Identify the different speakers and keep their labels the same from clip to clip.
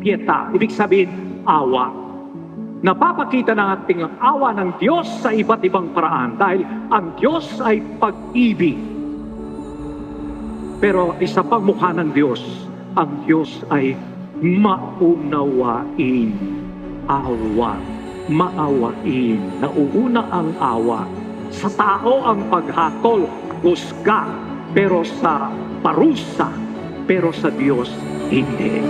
Speaker 1: Pieta, ibig sabihin, awa. Napapakita ng ating awa ng Diyos sa iba't ibang paraan dahil ang Diyos ay pag-ibig. Pero isa pang mukha ng Diyos, ang Diyos ay maunawain, awa, maawain. Nauuna ang awa. Sa tao ang paghatol, husga, pero sa parusa, pero sa Diyos hindi.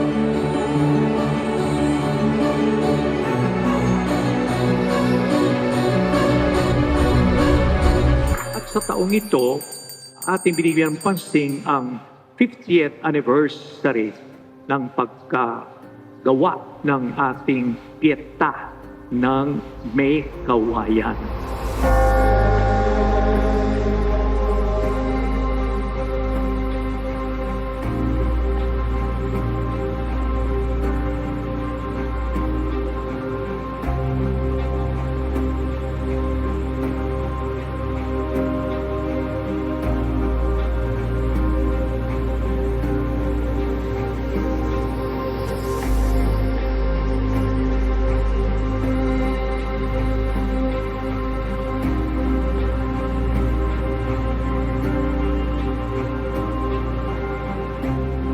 Speaker 1: At sa taong ito, ating binigyan ng pansin ang 50th anniversary ng pagkagawa ng ating pieta ng May Kawayan.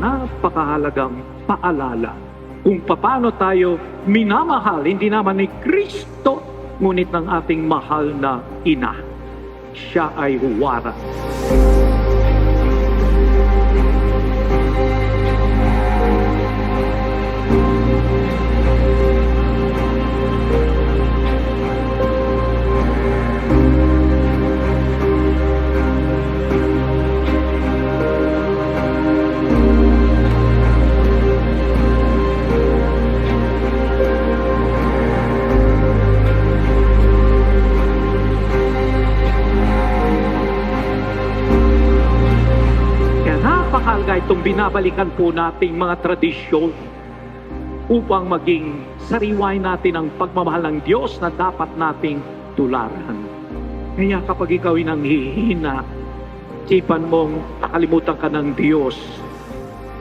Speaker 1: Napakahalagang paalala kung paano tayo minamahal, hindi naman ni Kristo, ngunit ng ating mahal na ina. Siya ay huwara. Napakahalaga itong binabalikan po nating mga tradisyon upang maging sariway natin ang pagmamahal ng Diyos na dapat nating tularan. Kaya kapag ikaw ay nanghihina, sipan mong nakalimutan ka ng Diyos,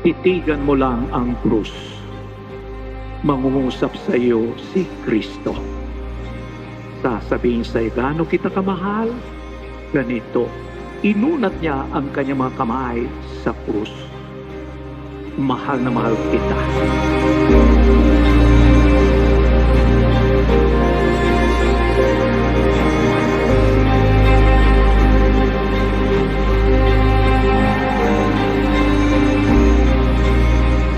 Speaker 1: titigan mo lang ang krus. Mangungusap sa iyo si Kristo. Sasabihin sa iyo, gaano kita kamahal? Ganito, inunat niya ang kanyang mga kamay sa krus. Mahal na mahal kita.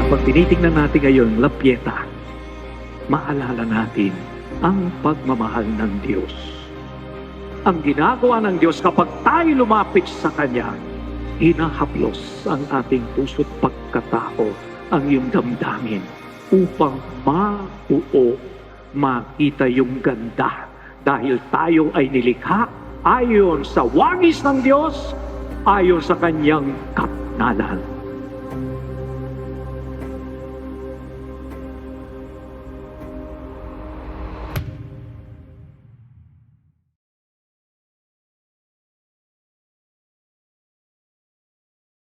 Speaker 1: Kapag tinitingnan natin ngayon, La Pieta, maalala natin ang pagmamahal ng Diyos ang ginagawa ng Diyos kapag tayo lumapit sa Kanya, hinahaplos ang ating puso't pagkatao, ang iyong damdamin, upang mabuo, makita yung ganda. Dahil tayo ay nilikha ayon sa wangis ng Diyos, ayon sa Kanyang kapnalan.